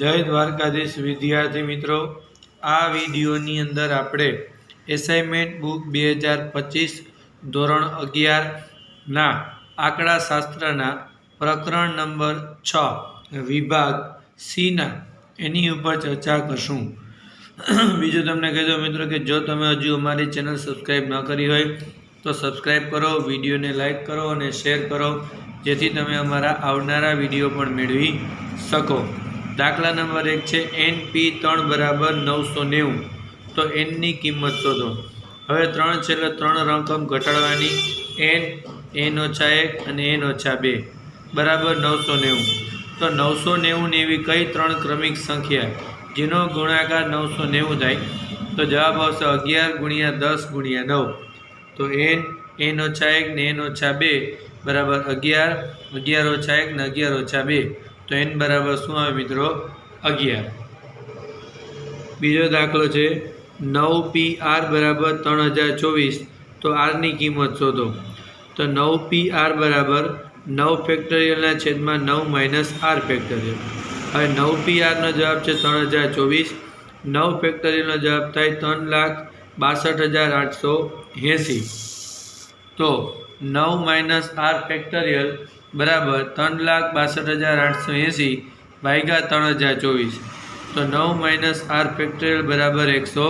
જય દ્વારકાધીશ વિદ્યાર્થી મિત્રો. આ વિડીયોની અંદર આપણે એસાઇનમેન્ટ બુક બે હજાર પચીસ ધોરણ અગિયારના આંકડાશાસ્ત્રના પ્રકરણ નંબર છ વિભાગ સીના એની ઉપર ચર્ચા કરશું. બીજું તમને કહી દઉં મિત્રો કે જો તમે હજુ અમારી ચેનલ સબસ્ક્રાઈબ ન કરી હોય તો સબસ્ક્રાઈબ કરો, વિડીયોને લાઇક કરો અને શેર કરો, જેથી તમે અમારા આવનારા વીડિયો પણ મેળવી શકો. દાખલા નંબર એક છે એન પી ત્રણ બરાબર નવસો નેવું. તો એનની કિંમત શોધો. હવે ત્રણ છેલ્લે ત્રણ રકમ ઘટાડવાની. એન એન ઓછા એક અને એન ઓછા બે. બરાબર નવસો નેવું. તો નવસો નેવું એવી કઈ ત્રણ ક્રમિક સંખ્યા? જેનો ગુણાકાર નવસો નેવું થાય. તો જવાબ આવશે અગિયાર ગુણ્યા દસ ગુણ્યા નવ. તો એન એન ઓછા એક ને એન ઓછા બે. બરાબર અગિયાર. અગિયાર ઓછા એક ને અગિયાર ઓછા બે. તો એન બરાબર શું આવે મિત્રો? અગિયાર. બીજો દાખલો છે નવ પી આર બરાબર ત્રણ હજાર ચોવીસ. તો આરની કિંમત શોધો. તો નવ પી આર બરાબર નવ ફેક્ટરિયલના છેદમાં નવ માઇનસ આર ફેક્ટરિયલ હવે નવ પી આરનો જવાબ છે ત્રણ હજાર ચોવીસ. નવ ફેક્ટરિયલનો જવાબ થાય ત્રણ લાખ બાસઠ હજાર આઠસો એંસી. તો નવ માઇનસ આર ફેક્ટરિયલ બરાબર ત્રણ લાખ બાસઠ હજાર આઠસો એંસી ભાગ્યા ત્રણ હજાર ચોવીસ. તો નવ માઇનસ આર ફેક્ટરિયલ બરાબર એકસો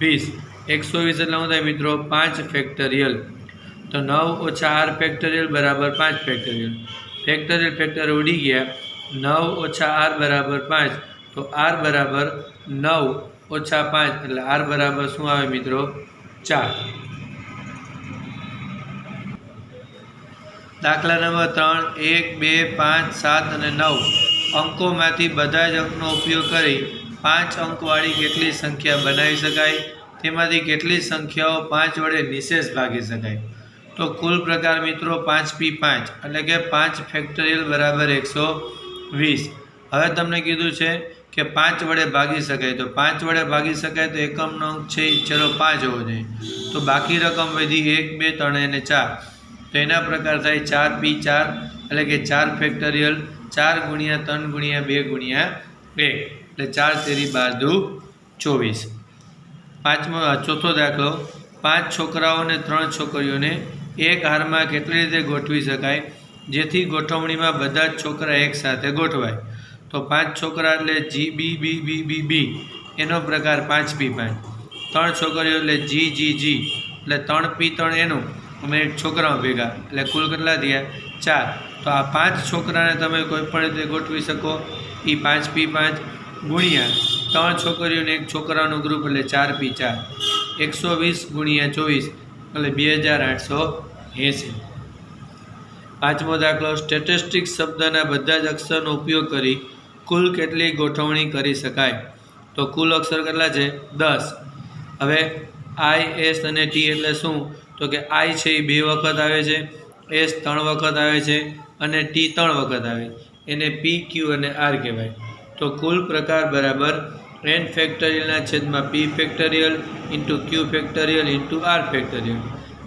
વીસ. એકસો વીસ એટલે શું થાય મિત્રો? પાંચ ફેક્ટરિયલ. તો નવ ઓછા આર ફેક્ટરિયલ બરાબર પાંચ ફેક્ટરિયલ. ફેક્ટરિયલ ફેક્ટર ઉડી ગયા. નવ ઓછા આર બરાબર પાંચ. તો આર બરાબર નવ ઓછા પાંચ એટલે આર બરાબર શું આવે મિત્રો? ચાર. દાખલા નંબર ત્રણ, એક, બે, પાંચ, સાત અને નવ. અંકોમાંથી બધા જ અંકનો ઉપયોગ કરી પાંચ અંકવાળી કેટલી સંખ્યા બનાવી શકાય? તેમાંથી કેટલી સંખ્યાઓ પાંચ વડે નિશેષ ભાગી શકાય? તો કુલ પ્રકાર મિત્રો પાંચ પી પાંચ, એટલે કે પાંચ ફેક્ટરિયલ બરાબર એકસો વીસ. હવે તમને કીધું છે કે પાંચ વડે ભાગી શકાય. તો પાંચ વડે ભાગી શકાય તો એકમનો અંક છે એ ચલો પાંચ હોવો જોઈએ. તો બાકી રકમ વધી એક, બે, ત્રણ અને ચાર. તો એના પ્રકાર થાય ચાર પી ચાર, એટલે કે ચાર ફેક્ટરિયલ ચાર ગુણ્યા ત્રણ ગુણ્યા બે ગુણ્યા બે. એટલે ચાર તેરી બાર દુ ચોવીસ. પાંચમો ચોથો દાખલો. પાંચ છોકરાઓ અને ત્રણ છોકરીઓને એક હારમાં કેટલી રીતે ગોઠવી શકાય? જેથી ગોઠવણીમાં બધા જ છોકરા એકસાથે ગોઠવાય. તો પાંચ છોકરા એટલે જી, બી બી બી બી બી. એનો પ્રકાર પાંચ પી પાંચ. ત્રણ છોકરીઓ એટલે જી જી જી. એટલે ત્રણ પી ત્રણ એનું. એક છોકરાઓ ભેગા. એટલે કુલ કેટલા થયા? ચાર. તો આ પાંચ છોકરાને તમે કોઈપણ રીતે ગોઠવી શકો. એ પાંચ, પી પાંચ ગુણ્યા ત્રણ છોકરીઓને એક છોકરાનું ગ્રુપ એટલે ચાર, પી ચાર. એકસો વીસ ગુણ્યા ચોવીસ એટલે બે હજાર આઠસો એંસી. પાંચમો દાખલો સ્ટેટિસ્ટિક્સ શબ્દના બધા જ અક્ષરનો ઉપયોગ કરી કુલ કેટલી ગોઠવણી કરી શકાય? તો કુલ અક્ષર કેટલા છે? દસ. હવે આઈ એસ અને ટી એટલે શું? તો કે આઈ છે એ બે વખત આવે છે, એસ ત્રણ વખત આવે છે અને ટી ત્રણ વખત આવે. એને પી ક્યુ અને આર કહેવાય. તો કુલ પ્રકાર બરાબર એન ફેક્ટરિયલના છેદમાં P factorial into Q factorial into R factorial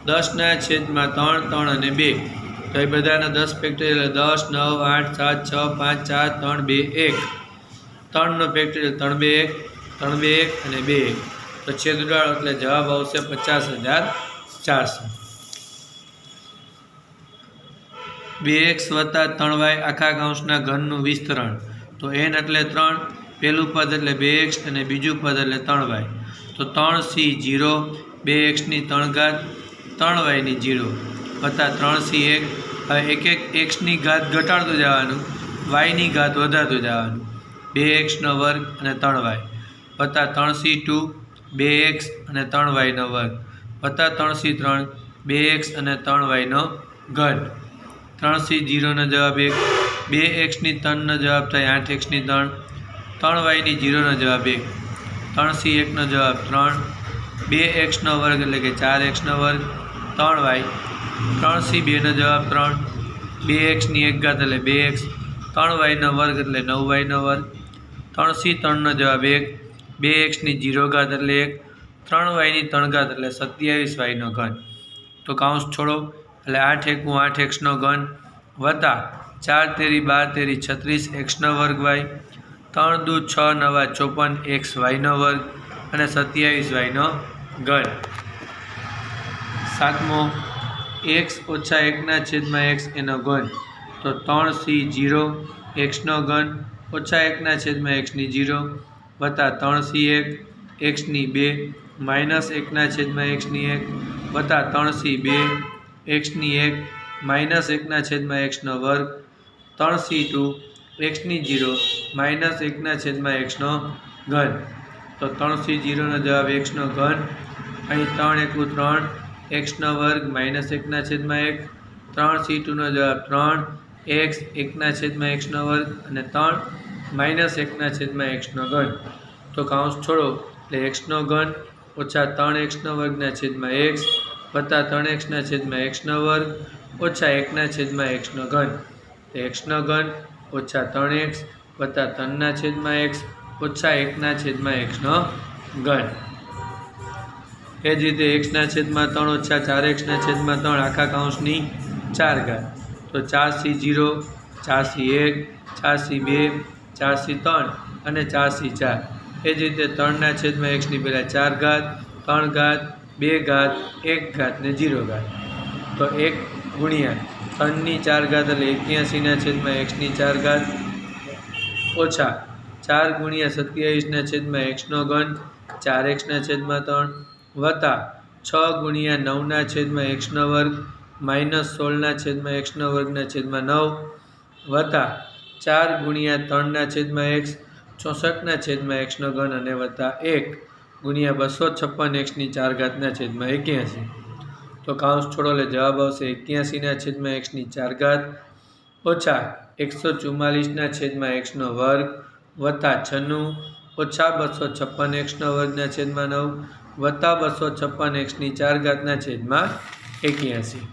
દસના છેદમાં ત્રણ ત્રણ અને બે. તો એ બધાના દસ ફેક્ટરિયલ દસ, નવ, આઠ, સાત, છ, પાંચ, ચાર, ત્રણ, બે, એક. ત્રણનો ફેક્ટરિયલ ત્રણ, બે, એક. ત્રણ, બે, એક અને બે, એક. તો છેદ ઉડાડો એટલે જવાબ આવશે પચાસ હજાર ચારસો. બે એક્સ વત્તા ત્રણ વાય આખા કાંસના ઘનનું વિસ્તરણ. તો એન એટલે ત્રણ પહેલું પદ એટલે બે એક્સ અને બીજું પદ એટલે ત્રણ વાય. તો ત્રણ સી જીરો, બે એક્સની ત્રણ ઘાત, ત્રણ વાયની જીરો વત્તા ત્રણ સી એક. હવે એક એક એક્સની ઘાત ઘટાડતું જવાનું, વાયની ઘાત વધારતું જવાનું. બે એક્સનો વર્ગ અને ત્રણ વાય વત્તા ત્રણ સી ટુ, બે એક્સ અને ત્રણ વાયનો વર્ગ. વત્તા ત્રણ સી ત્રણ, બે એક્સ અને ત્રણ વાયનો ઘન. ત્રણ સી જીરોનો જવાબ એક, બે એક્સની ત્રણનો જવાબ થાય આઠ એક્સની ત્રણ ત્રણ વાયની જીરોનો જવાબ એક. ત્રણ સી એકનો જવાબ ત્રણ, બે એક્સનો વર્ગ એટલે કે ચાર એક્સનો વર્ગ, ત્રણ વાય. ત્રણ સી બેનો જવાબ ત્રણ, બે એક્સની એક ઘાત એટલે બે એક્સ, ત્રણ વાયનો વર્ગ એટલે નવ વાયનો વર્ગ. ત્રણ સી ત્રણનો જવાબ એક, બે એક્સની જીરો ઘાત એટલે એક ત્રણ વાયની ત્રણ એટલે સત્યાવીસ વાયનો ઘન. તો કાઉન્સ છોડો. એટલે આઠ એકું આઠ એક્સનો ઘન વત્તા ચાર તેરી બાર તેરી છત્રીસ એક્સનો વર્ગ વાય. ત્રણ દૂ છ નવા ચોપન એક્સ વાયનો વર્ગ અને સત્યાવીસ વાયનો ઘન. સાતમો, એક્સ ઓછા એકના છેદમાં એક્સ એનો ઘન. તો ત્રણ સી જીરો એક્સનો ઘન ઓછા એકના છેદમાં એક્સની જીરો વત્તા ત્રણ સી એક, એક્સની બે માઇનસ એકના છેદમાં એક્સની એક વત્તા ત્રણ સી બે એક્સની એક માઇનસ એકના છેદમાં એક્સનો વર્ગ, ત્રણ સી ટુ એક્સની જીરો, માઇનસ એકના છેદમાં એક્સનો ઘન. તો ત્રણ સી જીરોનો જવાબ એક્સનો ઘન. અહીં ત્રણ એકુ ત્રણ એક્સનો વર્ગ માઇનસ એકના છેદમાં એક, ત્રણ સી ટુનો જવાબ ત્રણ, એક્સ એકના છેદમાં એક્સનો વર્ગ અને ત્રણ માઇનસ એકના છેદમાં એક્સનો ઘન. તો કાઉન્સ છોડો, એટલે એક્સનો ઘન ઓછા ત્રણ એક્સના વર્ગના છેદમાં એક્સ વત્તા ત્રણ એક્સના છેદમાં એક્સનો વર્ગ ઓછા એકના છેદમાં એક્સનો ઘન. તો એક્સનો ઘન ઓછા ત્રણ એક્સ વત્તા ત્રણના છેદમાં એક્સ ઓછા એકના છેદમાં એક્સનો ઘન. એ જ રીતે એક્સના છેદમાં ત્રણ ઓછા ચાર એક્સના છેદમાં ત્રણ આખા કાઉન્સની ચાર ઘાત તો ચાર સી જીરો, ચાર સી એક, ચાર સી બે, ચાર સી ત્રણ અને ચાર સી ચાર. એ જ રીતે ત્રણના છેદમાં એક્સની પહેલાં ચાર ઘાત, ત્રણ ઘાત, બે ઘાત, એક ઘાત ને જીરો ઘાત. તો એક ગુણ્યા ત્રણની ચાર ઘાત એટલે એક્યાસીના છેદમાં એક્સની ચાર ઘાત ઓછા ચાર ગુણ્યા સત્યાવીસના છેદમાં એક્સનો ઘન, ચાર એક્સના છેદમાં ત્રણ, વત્તા છ ગુણ્યા નવના છેદમાં એક્સનો વર્ગ, માઇનસ સોળના છેદમાં એક્સનો વર્ગના છેદમાં નવ, વત્તા ચાર ગુણ્યા ત્રણના છેદમાં એક્સ ચોસઠના છેદમાં એક્સનો ઘન અને વત્તા એક ગુણ્યા બસો છપ્પન એક્સની ચાર ઘાતના છેદમાં એક્યાસી. તો કાઉન્સ છોડો એટલે જવાબ આવશે એક્યાસીના છેદમાં એક્સની ચાર ઘાત ઓછા એકસો ચુમ્માલીસના છેદમાં એક્સનો વર્ગ વત્તા છન્નું ઓછા બસો છપ્પન એક્સનો વર્ગના છેદમાં નવ વત્તા બસો છપ્પન એક્સની ચાર ઘાતના છેદમાં એક્યાસી.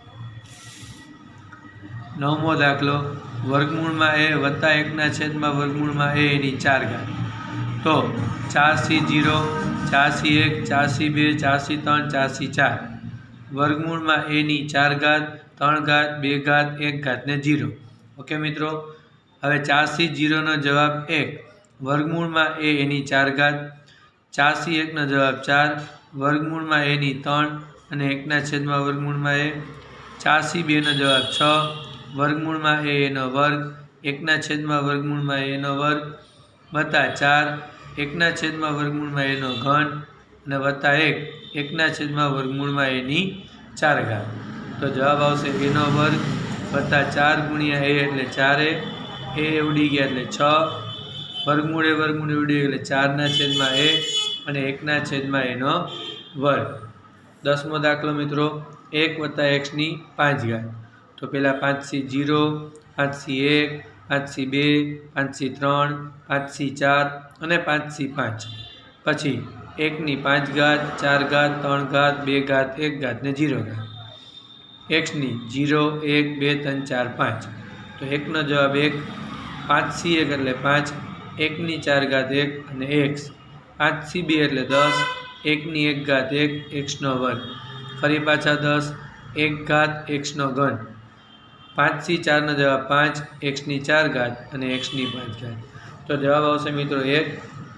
નવમો દાખલો, વર્ગમૂળમાં એ વત્તા એકના છેદમાં વર્ગમૂળમાં એ એની ચાર ઘાત. તો ચારસી જીરો ચારસી એક ચારસી બે ચારસી ત્રણ ચારસી ચાર. વર્ગમૂળમાં એની ચાર ઘાત, ત્રણ ઘાત, બે ઘાત, એક ઘાત ને જીરો. ઓકે મિત્રો? હવે ચારસી જીરોનો જવાબ એક. વર્ગમૂળમાં એ એની ચાર ઘાત ચારસી એકનો જવાબ ચાર. વર્ગમૂળમાં એની ત્રણ અને એકના છેદમાં વર્ગમૂળમાં એ. ચારસી બેનો જવાબ છ. વર્ગમૂળમાં એ એનો વર્ગ. એકના છેદમાં વર્ગમૂળમાં એનો વર્ગ. વત્તા ચાર. એકના છેદમાં વર્ગમૂળમાં એનો ઘન. અને વત્તા એક. એકના છેદમાં વર્ગમૂળમાં એની ચાર ઘાત. તો જવાબ આવશે એનો વર્ગ. વત્તા ચાર ગુણ્યા એ એટલે ચારે. એ ઉડી ગયા એટલે છ. વર્ગમૂળે વર્ગમૂળે ઉડી એટલે ચારના છેદમાં એ અને એકના છેદમાં એનો વર્ગ. દસમો દાખલો મિત્રો. એક વત્તા એક્સની પાંચ ઘાત. તો પહેલાં પાંચથી જીરો, પાંચથી એક, પાંચથી બે, પાંચથી ત્રણ, પાંચથી ચાર અને પાંચથી પાંચ. પછી એકની પાંચ ઘાત, ચાર ઘાત, ત્રણ ઘાત, બે ઘાત, એક ઘાત ને જીરો ઘાત. એક્સની જીરો, એક, બે, ત્રણ, ચાર, પાંચ. તો એકનો જવાબ એક, પાંચથી એક એટલે પાંચ, એકની ચાર ઘાત એક અને એક્સ પાંચથી બે એટલે દસ, એકની એક ઘાત એક એક્સનો વર્ગ. ફરી પાછા દસ, એક ઘાત એક્સનો ઘન. પાંચથી ચારનો જવાબ પાંચ, એક્સની ચાર ઘાત અને એક્સની પાંચ ઘાત. તો જવાબ આવશે મિત્રો એક,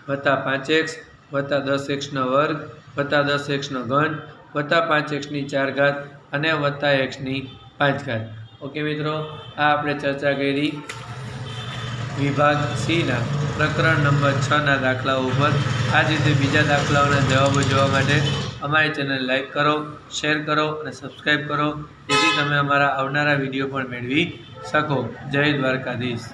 વત્તા પાંચ એક્સ, વત્તા દસ એક્સનો વર્ગ, વત્તા દસ એક્સનો ઘન, વત્તા પાંચ એક્સની ચાર ઘાત અને વત્તા એક્સની પાંચ ઘાત. ઓકે મિત્રો, આ આપણે ચર્ચા કરી વિભાગ સીના પ્રકરણ નંબર છના દાખલાઓ ઉપર. આ જ રીતે બીજા દાખલાઓના જવાબો જોવા માટે અમારી ચેનલ લાઈક કરો, શેર કરો અને સબસ્ક્રાઈબ કરો, જેથી તમે અમારા આવનારા વીડિયો પણ મેળવી શકો. જય દ્વારકાધીશ.